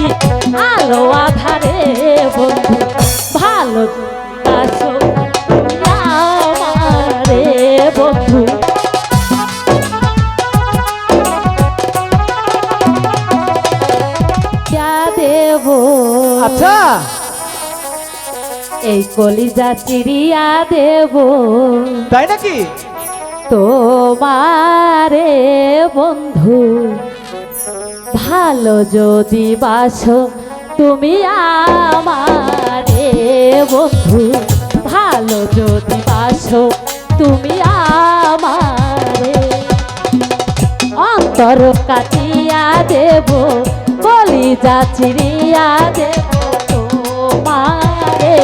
দেখি আলো আধারে বন্ধু ভালো আসো আমারে বন্ধু। দেব। আচ্ছা। এই কলিজা চিড়িয়া দেব। তাই নাকি? তোমারে বন্ধু। ভালো যদি বাসো, তুমি আমারে বন্ধু। ভালো যদি বাসো, তুমি আমারে। অন্তর কাটিয়া দেব, বলি যা চিড়িয়া দেব তোমারে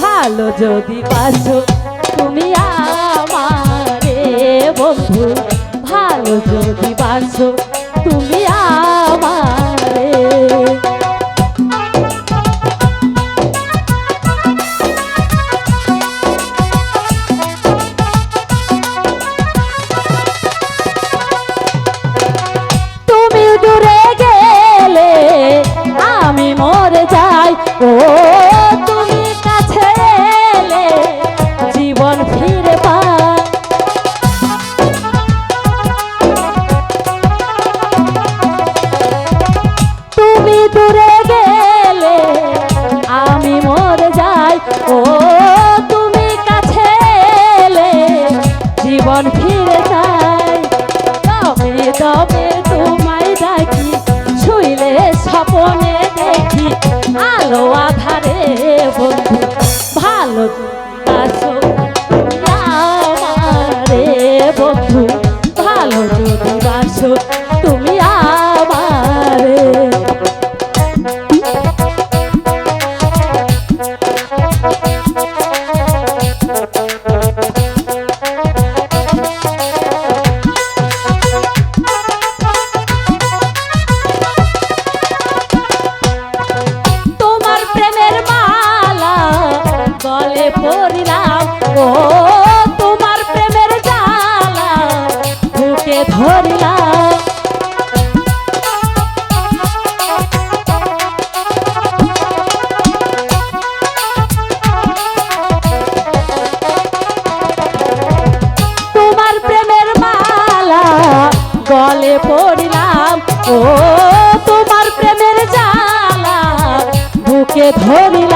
ভালো যদি বাসো, তুমি আমারে বন্ধু। ভালো যদি বাসো তুমি আমারে স্বপনে দেখি আলো আধারে বন্ধু। ভালো আসো আমারে বন্ধু। ভালো যদি বাসো তুমি পড়িলাম ও, তোমার প্রেমের জালা বুকে ধরিলাম। তোমার প্রেমের মালা গলে পড়িলাম। ও, তোমার প্রেমের জালা বুকে ধরিলাম।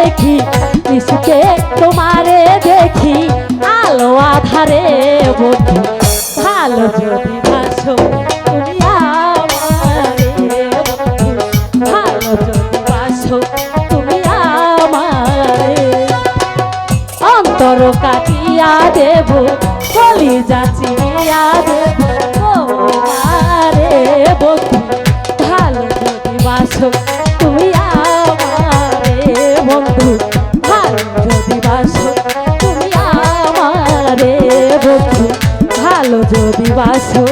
দেখি, ইসকে তোমারে দেখি। আলো আধারে বন্ধু, ভালো যদি আমারে ভালো তুমি অন্তর কাটিয়া দেব বলি যাচিয়া দেব যদি বাসো